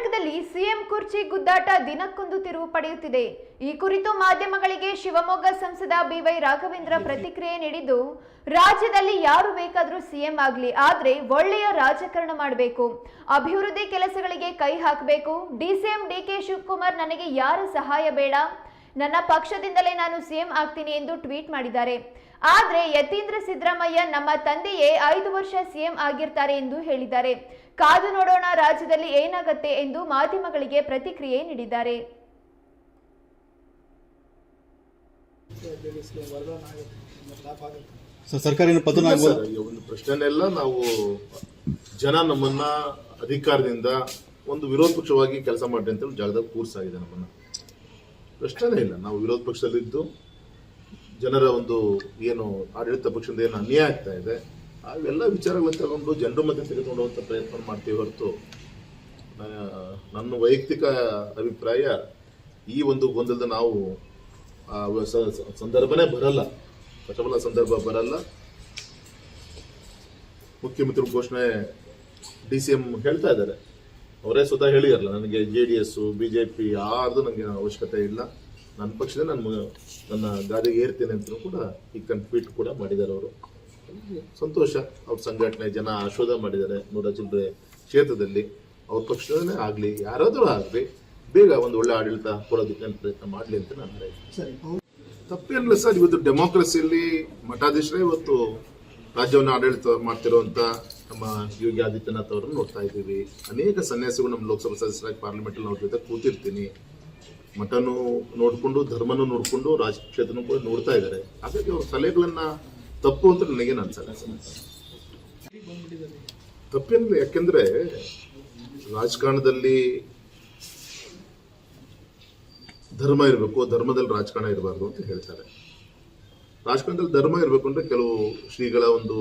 ಕರ್ನಾಟಕದಲ್ಲಿ ಸಿಎಂ ಕುರ್ಚಿ ಗುದ್ದಾಟ ದಿನಕ್ಕೊಂದು ತಿರುವು ಪಡೆಯುತ್ತಿದೆ. ಈ ಕುರಿತು ಮಾಧ್ಯಮಗಳಿಗೆ ಶಿವಮೊಗ್ಗ ಸಂಸದ ಬಿವೈ ರಾಘವೇಂದ್ರ ಪ್ರತಿಕ್ರಿಯೆ ನೀಡಿದ್ದು, ರಾಜ್ಯದಲ್ಲಿ ಯಾರು ಬೇಕಾದರೂ ಸಿಎಂ ಆಗಲಿ, ಆದರೆ ಒಳ್ಳೆಯ ರಾಜಕಾರಣ ಮಾಡಬೇಕು. ಅಭಿವೃದ್ಧಿ ಕೆಲಸಗಳಿಗೆ ಕೈ ಹಾಕಬೇಕು. ಡಿಸಿಎಂ ಡಿಕೆ ಶಿವಕುಮಾರ್, ನನಗೆ ಯಾರ ಸಹಾಯ ಬೇಡ? ನನ್ನ ಪಕ್ಷದಿಂದಲೇ ನಾನು ಸಿಎಂ ಆಗ್ತೀನಿ ಎಂದು ಟ್ವೀಟ್ ಮಾಡಿದ್ದಾರೆ. ಆದ್ರೆ ಯತೀಂದ್ರ ಸಿದ್ದರಾಮಯ್ಯ ನಮ್ಮ ತಂದೆಯೇ ಐದು ವರ್ಷ ಸಿಎಂ ಆಗಿರ್ತಾರೆ ಎಂದು ಹೇಳಿದ್ದಾರೆ. ಕಾದು ನೋಡೋಣ ರಾಜ್ಯದಲ್ಲಿ ಏನಾಗತ್ತೆ ಎಂದು ಮಾಧ್ಯಮಗಳಿಗೆ ಪ್ರತಿಕ್ರಿಯೆ ನೀಡಿದ್ದಾರೆ. ಸರ್ ಸರ್ಕಾರ ಏನು ಪತನ ಇಲ್ಲ ಸರ್, ಈ ಒಂದು ಪ್ರಶ್ನೆನೆಲ್ಲ ನಾವು ಜನ ನಮ್ಮನ್ನ ಅಧಿಕಾರದಿಂದ ಒಂದು ವಿರೋಧ ಪಕ್ಷವಾಗಿ ಕೆಲಸ ಮಾಡಿದೆ ಅಂತ ಜಾಗದಾಗ ಜಾಗದಲ್ಲಿ ಕೂರ್ಸಾಗಿದೆ ನಮ್ಮನ್ನ. ಪ್ರಶ್ನೆನೇ ಇಲ್ಲ. ನಾವು ವಿರೋಧ ಪಕ್ಷದಲ್ಲಿದ್ದು ಜನರ ಒಂದು ಏನು ಆಡಳಿತ ಪಕ್ಷದಿಂದ ಏನು ಅನ್ಯಾಯ ಆಗ್ತಾ ಇದೆ, ಅವೆಲ್ಲ ವಿಚಾರಗಳನ್ನು ತಗೊಂಡು ಜನರ ಮಧ್ಯೆ ತೆಗೆದುಕೊಳ್ಳುವಂಥ ಪ್ರಯತ್ನ ಮಾಡ್ತೀವಿ ಹೊರತು ನನ್ನ ವೈಯಕ್ತಿಕ ಅಭಿಪ್ರಾಯ ಈ ಒಂದು ಗೊಂದಲದ ನಾವು ಸಂದರ್ಭನೇ ಬರಲ್ಲ. ಪ್ರಚಬಲ ಸಂದರ್ಭ ಬರಲ್ಲ. ಮುಖ್ಯಮಂತ್ರಿ ಘೋಷಣೆ ಡಿ ಸಿ ಎಂ ಹೇಳ್ತಾ ಇದ್ದಾರೆ. ಅವರೇ ಸ್ವತಃ ಹೇಳಿರಲ್ಲ ನನಗೆ ಜೆ ಡಿ ಎಸ್ ಬಿಜೆಪಿ ಯಾರ್ದು ನನಗೆ ಅವಶ್ಯಕತೆ ಇಲ್ಲ. ನನ್ನ ಪಕ್ಷದ ನನ್ನ ನನ್ನ ಗಾದಿಗೆ ಏರ್ತೇನೆ ಅಂತ ಕೂಡ ಈ ಟ್ವೀಟ್ ಕೂಡ ಮಾಡಿದ್ದಾರೆ ಅವರು. ಸಂತೋಷ. ಅವ್ರ ಸಂಘಟನೆ ಜನ ಆಶೋಧ ಮಾಡಿದ್ದಾರೆ. ನೂರ ಚಿಲ್ಲರೆ ಕ್ಷೇತ್ರದಲ್ಲಿ ಅವ್ರ ಪಕ್ಷದಲ್ಲೇ ಆಗಲಿ ಯಾರಾದರೂ ಆಗಲಿ ಬೇಗ ಒಂದು ಒಳ್ಳೆ ಆಡಳಿತ ಕೊಡೋದಕ್ಕೆ ಪ್ರಯತ್ನ ಮಾಡಲಿ ಅಂತ ನಾನು ಸರಿ ತಪ್ಪೇನಿಲ್ಲ ಸರ್ ಇವತ್ತು ಡೆಮೋಕ್ರಸಿಯಲ್ಲಿ ಮಠಾಧೀಶರೇ ಇವತ್ತು ರಾಜ್ಯವನ್ನು ಆಡಳಿತ ಮಾಡ್ತಿರುವಂತ ನಮ್ಮ ಯೋಗಿ ಆದಿತ್ಯನಾಥ್ ಅವರನ್ನು ನೋಡ್ತಾ ಇದ್ದೀವಿ. ಅನೇಕ ಸನ್ಯಾಸಿಗಳು ನಮ್ಮ ಲೋಕಸಭಾ ಸದಸ್ಯರಾಗಿ ಪಾರ್ಲಿಮೆಂಟಲ್ಲಿ ಅವ್ರ ಜೊತೆ ಕೂತಿರ್ತೀನಿ. ಮಠನೂ ನೋಡಿಕೊಂಡು, ಧರ್ಮನೂ ನೋಡ್ಕೊಂಡು, ರಾಜಕ್ಷೇತ್ರನೂ ಕೂಡ ನೋಡ್ತಾ ಇದ್ದಾರೆ. ಹಾಗಾಗಿ ಅವ್ರ ಸಲಹೆಗಳನ್ನ ತಪ್ಪು ಅಂತ ನನಗೇನು ಅನ್ಸಲ್ಲ ತಪ್ಪೇನಿಲ್ಲ, ಯಾಕೆಂದ್ರೆ ರಾಜಕಾರಣದಲ್ಲಿ ಧರ್ಮ ಇರಬೇಕು, ಧರ್ಮದಲ್ಲಿ ರಾಜಕಾರಣ ಇರಬಾರ್ದು ಅಂತ ಹೇಳ್ತಾರೆ. ರಾಜಕಾರಣದಲ್ಲಿ ಧರ್ಮ ಇರಬೇಕು ಅಂದರೆ ಕೆಲವು ಶ್ರೀಗಳ ಒಂದು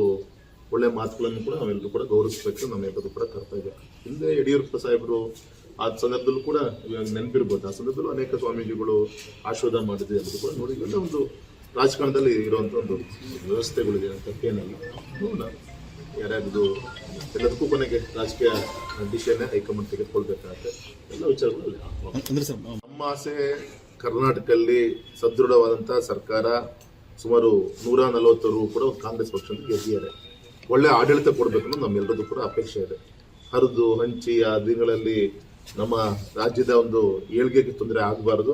ಒಳ್ಳೆ ಮಾತುಗಳನ್ನು ಕೂಡ ನಾವೆಲ್ಲರೂ ಕೂಡ ಗೌರವಿಸಬೇಕು ನಮ್ಮೆಲ್ಲರೂ ಕೂಡ ಕರ್ತವ್ಯ ಹಿಂದೆ ಯಡಿಯೂರಪ್ಪ ಸಾಹೇಬರು ಆ ಸಂದರ್ಭದಲ್ಲೂ ಕೂಡ ಇವಾಗ ನೆನಪಿರ್ಬೋದು. ಆ ಸಂದರ್ಭದಲ್ಲೂ ಅನೇಕ ಸ್ವಾಮೀಜಿಗಳು ಆಶೀರ್ವಾದ ಮಾಡಿದೆ ಎಲ್ಲರೂ ಕೂಡ ನೋಡಿ ಇವೆಲ್ಲ ಒಂದು ರಾಜಕಾರಣದಲ್ಲಿ ಇರುವಂತ ಒಂದು ವ್ಯವಸ್ಥೆಗಳಿದೆ ತಪ್ಪೇನಲ್ಲ ನೋಡೋಣ. ಯಾರ್ಯಾರ್ದು ಎಲ್ಲದಕ್ಕೂ ಕೊನೆಗೆ ರಾಜಕೀಯ ಡಿಸಿಷನ್ ಹೈಕಮಾಂಡ್ ತೆಗೆದುಕೊಳ್ಬೇಕಾಗತ್ತೆ. ಎಲ್ಲ ವಿಚಾರಗಳು ನಮ್ಮ ಆಸೆ ಕರ್ನಾಟಕದಲ್ಲಿ ಸದೃಢವಾದಂಥ ಸರ್ಕಾರ ಸುಮಾರು ನೂರ ನಲವತ್ತರು ಕೂಡ ಕಾಂಗ್ರೆಸ್ ಪಕ್ಷದಲ್ಲಿ ಗೆದ್ದಿದ್ದಾರೆ. ಒಳ್ಳೆ ಆಡಳಿತ ಕೊಡಬೇಕು ನಮ್ಮೆಲ್ಲರದ್ದು ಕೂಡ ಅಪೇಕ್ಷೆ ಇದೆ. ಹರಿದು, ಹಂಚಿ, ಆ ದಿನಗಳಲ್ಲಿ ನಮ್ಮ ರಾಜ್ಯದ ಒಂದು ಏಳ್ಗೆಗೆ ತೊಂದರೆ ಆಗಬಾರ್ದು.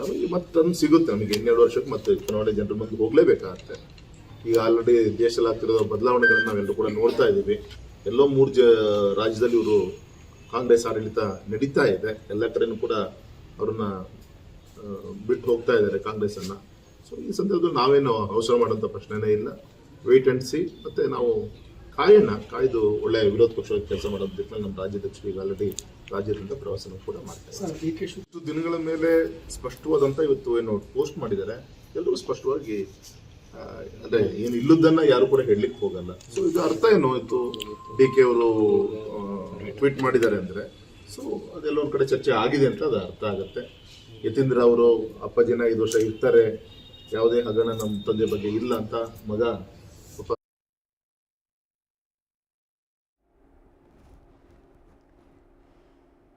ನಮಗೆ ಮತ್ತೊಂದು ಸಿಗುತ್ತೆ. ನಮಗೆ ಇನ್ನೆರಡು ವರ್ಷಕ್ಕೆ ಮತ್ತೆ ಚುನಾವಣೆ ಜನರ ಮುಂದೆ ಹೋಗಲೇಬೇಕಾಗತ್ತೆ. ಈಗ ಆಲ್ರೆಡಿ ದೇಶದಲ್ಲಿ ಆಗ್ತಿರೋ ಬದಲಾವಣೆಗಳನ್ನ ನಾವೆಲ್ಲರೂ ಕೂಡ ನೋಡ್ತಾ ಇದ್ದೀವಿ. ಎಲ್ಲೋ ಮೂರು ಜ, ರಾಜ್ಯದಲ್ಲಿ ಇವರು ಕಾಂಗ್ರೆಸ್ ಆಡಳಿತ ನಡೀತಾ ಇದೆ. ಎಲ್ಲ ಕಡೆನೂ ಕೂಡ ಅವ್ರನ್ನ ಬಿಟ್ಟು ಹೋಗ್ತಾ ಇದ್ದಾರೆ ಕಾಂಗ್ರೆಸ್ ಅನ್ನ ಸೊ ಈ ಸಂದರ್ಭದಲ್ಲಿ ನಾವೇನು ಅವಸರ ಮಾಡುವಂತ ಪ್ರಶ್ನೆನೇ ಇಲ್ಲ. ವೇಟ್ ಅಂಡ್ ಸಿ ಮತ್ತೆ ನಾವು ಕಾಯೋಣ ಕಾಯ್ದು ಒಳ್ಳೆ ವಿರೋಧ ಪಕ್ಷವಾಗಿ ಕೆಲಸ ಮಾಡೋದಕ್ಕೆ ನಮ್ಮ ರಾಜ್ಯಾಧ್ಯಕ್ಷರು ಈಗ ಆಲ್ರೆಡಿ ರಾಜ್ಯದಿಂದ ಪ್ರವಾಸನ ಕೂಡ ಮಾಡ್ತಾರೆ ಇಷ್ಟು ದಿನಗಳ ಮೇಲೆ ಸ್ಪಷ್ಟವಾದಂತ ಇವತ್ತು ಏನು ಪೋಸ್ಟ್ ಮಾಡಿದ್ದಾರೆ. ಎಲ್ಲರೂ ಸ್ಪಷ್ಟವಾಗಿ ಅದೇ ಅಂದ್ರೆ ಏನು ಇಲ್ಲದನ್ನ ಯಾರು ಕೂಡ ಹೇಳಲಿಕ್ಕೆ ಹೋಗಲ್ಲ. ಸೊ ಇದು ಅರ್ಥ ಏನು ಇತ್ತು ಡಿ ಕೆ ಅವರು ಟ್ವೀಟ್ ಮಾಡಿದ್ದಾರೆ ಅಂದ್ರೆ. ಸೊ ಅದೆಲ್ಲ ಒಂದ್ ಕಡೆ ಚರ್ಚೆ ಆಗಿದೆ ಅಂತ ಅದು ಅರ್ಥ ಆಗುತ್ತೆ. ಯತೀಂದ್ರ ಅವರು ಅಪ್ಪಾಜಿನ ಐದು ವರ್ಷ ಇರ್ತಾರೆ. ಯಾವುದೇ ಹಗರಣ ನಮ್ಮ ತಂದೆ ಬಗ್ಗೆ ಇಲ್ಲ ಅಂತ ಮಗ